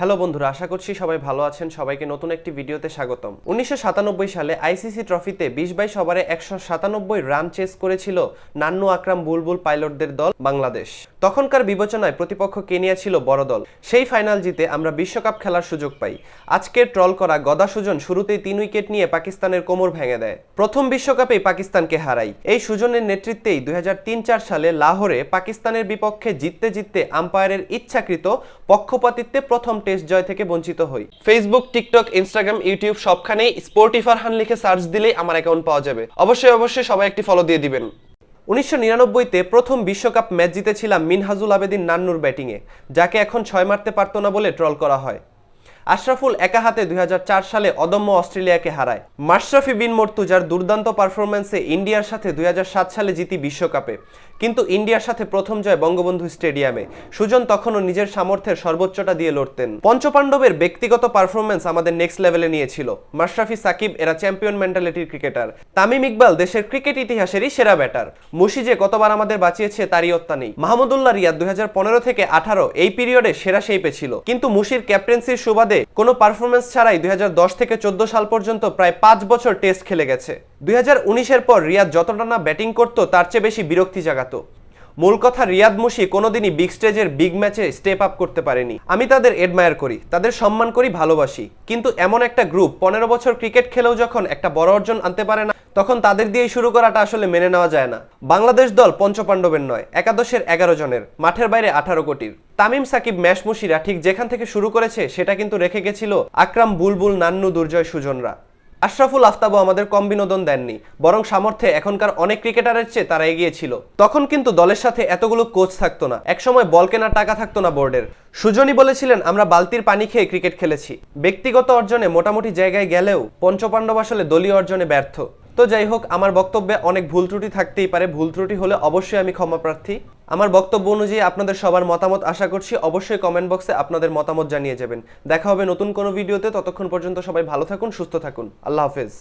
Hello বন্ধুরা, আশা করছি সবাই ভালো আছেন। সবাইকে নতুন একটি ভিডিওতে স্বাগতম। উনিশশো সাতানব্বই সালে আইসিসি ট্রফিতে বিশ বাইশ ওভারে একশো সাতানব্বই রান চেস করেছিল নান্নু আকরাম বুলবুল পাইলটদের দল বাংলাদেশ। তখনকার বিবেচনায় প্রতিপক্ষ কেনিয়া ছিল বড় দল। সেই ফাইনাল জিতে আমরা বিশ্বকাপ খেলার সুযোগ পাই। আজকে ট্রল করা গদা সুজন শুরুতেই তিন উইকেট নিয়ে পাকিস্তানের কোমর ভেঙে দেয়। প্রথম বিশ্বকাপেই পাকিস্তানকে হারাই। এই সুজনের নেতৃত্বেই দুই চার সালে লাহোরে পাকিস্তানের বিপক্ষে জিততে জিততে আম্পায়ারের ইচ্ছাকৃত পক্ষপাতিত্বে প্রথম টেস্ট জয় থেকে বঞ্চিত হই। ফেসবুক টিকটক ইনস্টাগ্রাম ইউটিউব সবখানেই স্পোর্টি ফারহান লিখে সার্চ দিলেই আমার অ্যাকাউন্ট পাওয়া যাবে। অবশ্যই অবশ্যই সবাই একটি ফলো দিয়ে দিবেন। উনিশশো নিরানব্বইতে প্রথম বিশ্বকাপ ম্যাচ জিতেছিলাম মিনহাজুল আবেদিন নান্নুর ব্যাটিংয়ে যাকে এখন ছয় মারতে পারত না বলে ট্রল করা হয়। আশরাফুল একা হাতে দুই হাজার চার সালে অদম্য অস্ট্রেলিয়াকে হারায়। মাশরাফি বিন মর্তুজার দুর্দান্ত পারফরম্যান্সে ইন্ডিয়ার সাথে দুই হাজার সাত সালে জিতি বিশ্বকাপে। কিন্তু ইন্ডিয়ার সাথে প্রথম জয় বঙ্গবন্ধু স্টেডিয়ামে। সুজন তখনও নিজের সামর্থ্যের সর্বোচ্চটা দিয়ে লড়তেন। পঞ্চপাণ্ডবের ব্যক্তিগত পারফরম্যান্স আমাদের নেক্সট লেভেলে নিয়েছিল। মাশরাফি সাকিব এরা চ্যাম্পিয়ন মেন্টালিটির ক্রিকেটার। তামিম ইকবাল দেশের ক্রিকেট ইতিহাসেরই সেরা ব্যাটার। মুশিজে কতবার আমাদের বাঁচিয়েছে তারই অত্যা নেই। মাহমুদুল্লাহ রিয়াদ দুই হাজার পনেরো থেকে আঠারো এই পিরিয়ডে সেরা শেপে ছিল। কিন্তু মুশির ক্যাপ্টেন্সির সুবাদে কোনো পারফরমেন্স ছাড়াই দুই থেকে চোদ্দ সাল পর্যন্ত প্রায় পাঁচ বছর টেস্ট খেলে গেছে। দুই এর পর রিয়াদ যতটা না ব্যাটিং করতো, তার চেয়ে বেশি বিরক্তি জাগাত। মূল কথা, রিয়াদ মুশি কোনোদিনই বিগ স্টেজের বিগ ম্যাচে স্টেপ আপ করতে পারেনি। আমি তাদের এডমায়ার করি, তাদের সম্মান করি, ভালোবাসি। কিন্তু এমন একটা গ্রুপ পনেরো বছর ক্রিকেট খেলেও যখন একটা বড় অর্জন আনতে পারে না তখন তাদের দিয়েই শুরু করাটা আসলে মেনে নেওয়া যায় না। বাংলাদেশ দল পঞ্চপাণ্ডবের নয়, একাদশের এগারো জনের, মাঠের বাইরে আঠারো কোটির। তামিম সাকিব, ম্যাশ মুশিরা ঠিক যেখান থেকে শুরু করেছে সেটা কিন্তু রেখে গেছিল আকরাম, বুলবুল, নান্নু, দুর্জয়, সুজনরা। আশরাফুল আফতাবও আমাদের কম বিনোদন দেননি, বরং সামর্থ্যে এখনকার অনেক ক্রিকেটারের চেয়ে তারা এগিয়েছিল তখন কিন্তু দলের সাথে এতগুলো কোচ থাকতো না, একসময় বল কেনার টাকা থাকতো না বোর্ডের। সুজনী বলেছিলেন, আমরা বালতির পানি খেয়ে ক্রিকেট খেলেছি। ব্যক্তিগত অর্জনে মোটামুটি জায়গায় গেলেও পঞ্চপাণ্ডব আসলে দলীয় অর্জনে ব্যর্থ। তো যাই হোক, আমার বক্তব্যে অনেক ভুল ত্রুটি থাকতেই পারে। ভুল ত্রুটি হলে অবশ্যই আমি ক্ষমা প্রার্থী। আমার বক্তব্য অনুযায়ী আপনাদের সবার মতামত আশা করছি, অবশ্যই কমেন্ট বক্সে আপনাদের মতামত জানিয়ে যাবেন। দেখা হবে নতুন কোনো ভিডিওতে ততক্ষণ পর্যন্ত সবাই ভালো থাকুন, সুস্থ থাকুন। আল্লাহ হাফেজ।